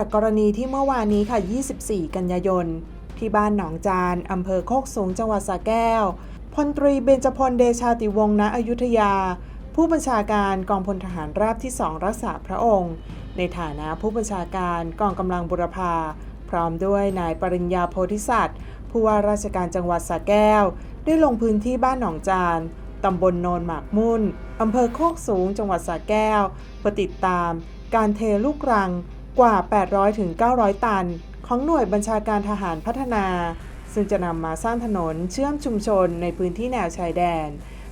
จากกรณีที่เมื่อวานนี้ค่ะ 24 กันยายน ที่บ้านหนองจาน อำเภอโคกสูง จังหวัดสระแก้ว พลตรีเบญจพล เดชาติวงศ์ ณ อยุธยา ผู้บัญชาการกองพลทหารราบที่ 2 รักษาพระองค์ ในฐานะผู้บัญชาการกองกำลังบุรพา พร้อมด้วยนายปริญญาโพธิสัตว์ ผู้ว่าราชการจังหวัดสระแก้ว ได้ลงพื้นที่บ้านหนองจานตำบลโนนหมากมุ่น อำเภอโคกสูง จังหวัดสระแก้วเพื่อติดตามการเทลูกรัง กว่า 800 ถึง 900 ตัน ของหน่วยบัญชาการทหารพัฒนา ซึ่งจะนำมาสร้างถนนเชื่อมชุมชนในพื้นที่แนวชายแดน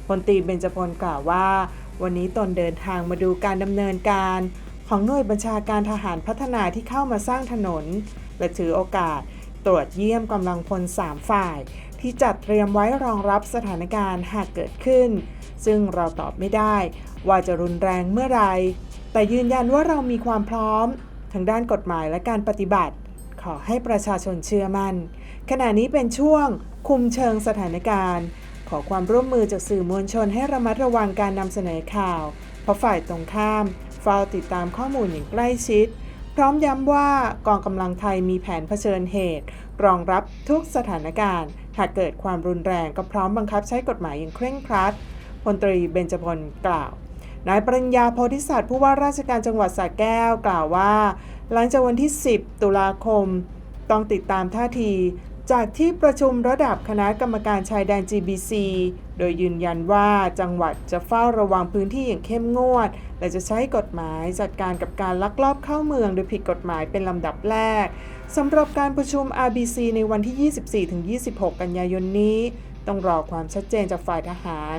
พลตีเบญจพลกล่าวว่า วันนี้ตนเดินทางมาดูการดำเนินการ ของหน่วยบัญชาการทหารพัฒนาที่เข้ามาสร้างถนน และถือโอกาสตรวจเยี่ยมกำลังพล 3 ฝ่าย ที่จัดเตรียมไว้รองรับสถานการณ์หากเกิดขึ้น ซึ่งเราตอบไม่ได้ ว่าจะรุนแรงเมื่อไรแต่ยืนยันว่าเรามีความพร้อมางด้านกฎหมายและการปฏิบัติ ขอให้ประชาชนเชื่อมัน่น ขณะนี้เป็นช่วงคุมเชิงสถานการณ์ ขอความร่วมมือจากสื่อมวลชนให้ระมัดระวังการนำเสนอข่าว เพราะฝ่ายตรงข้ามเฝ้าติดตามข้อมูลอย่างใกล้ชิด พร้อมย้ำว่ากองกำลังไทยมีแผนเผชิญเหตุ รองรับทุกสถานการณ์ หากเกิดความรุนแรงก็พร้อมบังคับใช้กฎหมายอย่างเคร่งครัดพลตรีเบญจพลกล่าว นายปริญญาโพธิสัตว์ผู้ว่าราชการจังหวัดสระแก้วกล่าวว่า หลังจากวันที่ 10 ตุลาคม ต้องติดตามท่าที จากที่ประชุมระดับคณะกรรมการชายแดน GBC โดยยืนยันว่าจังหวัดจะเฝ้าระวังพื้นที่อย่างเข้มงวด และจะใช้กฎหมายจัดการกับการลักลอบเข้าเมืองโดยผิดกฎหมายเป็นลำดับแรกสำหรับการประชุม RBC ในวันที่ 24-26 กันยายนนี้ ต้องรอความชัดเจนจากฝ่ายทหาร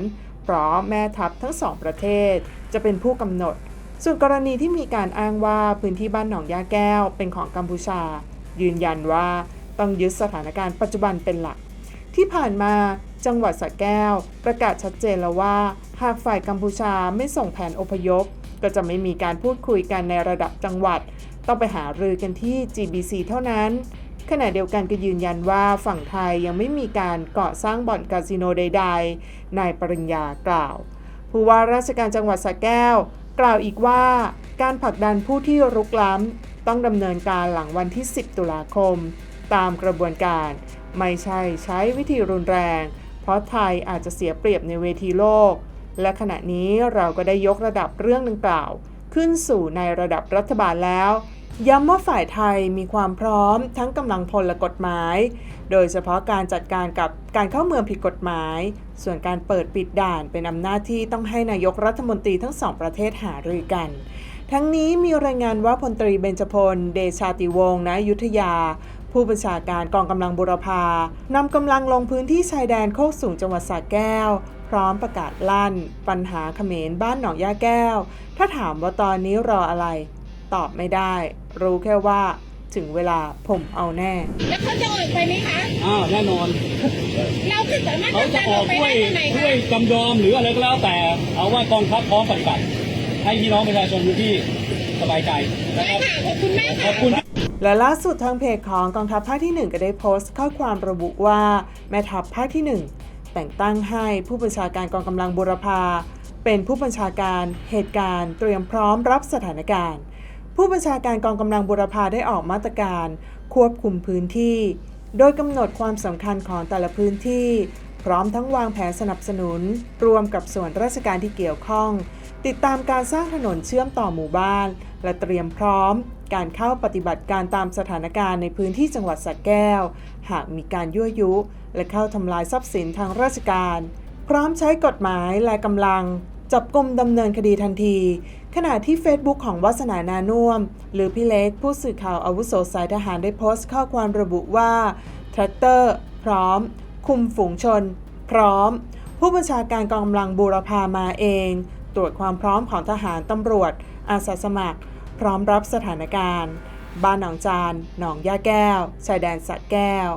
เพราะแม่ทัพทั้งสองประเทศจะเป็นผู้กำหนด ส่วนกรณีที่มีการอ้างว่าพื้นที่บ้านหนองยาแก้วเป็นของกัมพูชา ยืนยันว่าต้องยึดสถานการณ์ปัจจุบันเป็นหลัก ที่ผ่านมาจังหวัดสระแก้ว ประกาศชัดเจนแล้วว่า หากฝ่ายกัมพูชาไม่ส่งแผนอพยพ ก็จะไม่มีการพูดคุยกันในระดับจังหวัด ต้องไปหารือกันที่ GBC เท่านั้น ขณะเดียวกันก็ยืนยันว่าฝั่งไทยยังไม่มีการก่อสร้างบ่อนคาสิโนใดๆ นายปริญญากล่าว ผู้ว่าราชการจังหวัดสระแก้ว กล่าวอีกว่า การผลักดันผู้ที่รุกล้ำ ต้องดำเนินการหลังวันที่ 10 ตุลาคม ตามกระบวนการ ไม่ใช่ใช้วิธีรุนแรง เพราะไทยอาจจะเสียเปรียบในเวทีโลก และขณะนี้เราก็ได้ยกระดับเรื่องดังกล่าว ขึ้นสู่ในระดับรัฐบาลแล้ว ย้ำว่าฝ่ายไทยมีความพร้อมทั้งกำลังพลและกฎหมาย โดยเฉพาะการจัดการกับการเข้าเมืองผิดกฎหมาย ส่วนการเปิดปิดด่านเป็นอำนาจที่ต้องให้นายกรัฐมนตรีทั้งสองประเทศหารือกัน ทั้งนี้มีรายงานว่าพลตรีเบญจพล เดชาติวงศ์ณยุทธยา ผู้บัญชาการกองกำลังบุรพานำกำลังลงพื้นที่ชายแดนโคกสูงจังหวัดสระแก้วพร้อมประกาศลั่น ปัญหาเขมรบ้านหนองย่าแก้ว ถ้าถามว่าตอนนี้รออะไร ตอบไม่ได้ รู้แค่ว่าถึงเวลาผมเอาแน่ แล้วเขาจะออกไปไหมคะ อ้าวแน่นอน เราจะสามารถเขาจะนออกไปด้วยได้ที่ไหนด้คะวยจำยอมหรืออะไรก็แล้วแต่ เอาว่ากองทัพพร้อมปฏิบัติ ให้พี่น้องประชาชนพื้นที่สบายใจนะได้ครับค่ะขอบคุณมากขค่ะอบคุณและล่าสุดทางเพจของกองทัพภาคที่ 1 ก็ได้โพสต์ข้อความระบุว่าแม่ทัพภาคที่ 1 แต่งตั้งให้ผู้บัญชาการกองกำลังบุรพาเป็นผู้บัญชาการเหตุการณ์เตรียมพร้อมรับสถานการณ์ ผู้บัญชาการกองกำลังบุรพาได้ออกมาตรการ ควบคุมพื้นที่ โดยกำหนดความสำคัญของแต่ละพื้นที่ พร้อมทั้งวางแผนสนับสนุน รวมกับส่วนราชการที่เกี่ยวข้อง ติดตามการสร้างถนนเชื่อมต่อหมู่บ้าน และเตรียมพร้อม การเข้าปฏิบัติการตามสถานการณ์ในพื้นที่จังหวัดสระแก้ว หากมีการยั่วยุ และเข้าทำลายทรัพย์สินทางราชการ พร้อมใช้กฎหมายและกำลัง จับกลุ่มดำเนินคดีทันที ขณะที่ Facebook ของวัสนานานุ่ม หรือพี่เล็กผู้สื่อข่าวอาวุโสสายทหารได้โพสต์ข้อความระบุว่าแทรกเตอร์ พร้อม คุมฝูงชน พร้อม ผู้บัญชาการกองกำลังบูรพามาเอง ตรวจความพร้อมของทหารตำรวจ อาสาสมัคร พร้อมรับสถานการณ์ บ้านหนองจานหนองย่าแก้ว ชายแดนสระแก้ว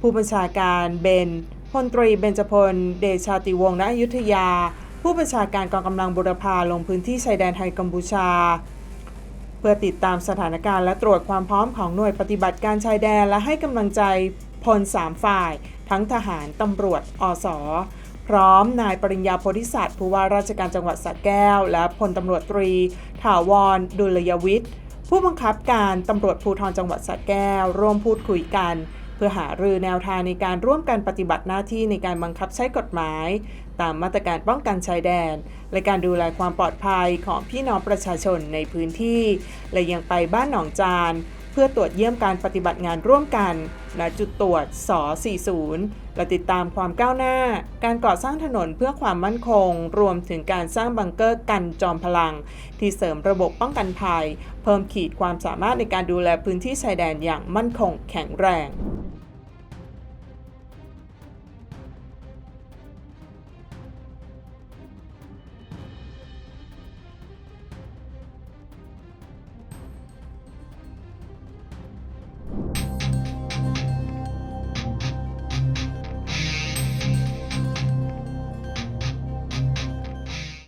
ผู้บัญชาการเบนพลตรีเบญจพล เดชาติวงศ์ณอยุธยา ผู้บัญชาการกองกำลังบุรพาลงพื้นที่ชายแดนไทยกัมพูชา เพื่อติดตามสถานการณ์และตรวจความพร้อมของหน่วยปฏิบัติการชายแดนและให้กำลังใจพลสามฝ่าย ทั้งทหารตำรวจอสพร้อมนายปริญญาโพธิสัตว์ผู้ว่าราชการจังหวัดสระแก้ว และพลตำรวจตรี ถาวร ดุลยวิทย์ ผู้บังคับการตำรวจภูธรจังหวัดสระแก้ว ร่วมพูดคุยกัน เพื่อหารือแนวทางในการร่วมกันปฏิบัติหน้าที่ในการบังคับใช้กฎหมาย ตามมาตรการป้องกันชายแดน และการดูแลความปลอดภัยของพี่น้องประชาชนในพื้นที่ และยังไปบ้านหนองจาน เพื่อตรวจเยี่ยมการปฏิบัติงานร่วมกันณจุดตรวจส40 และติดตามความก้าวหน้า การก่อสร้างถนนเพื่อความมั่นคง รวมถึงการสร้างบังเกอร์กันจอมพลัง ที่เสริมระบบป้องกันภัย เพิ่มขีดความสามารถในการดูแลพื้นที่ชายแดนอย่างมั่นคงแข็งแรง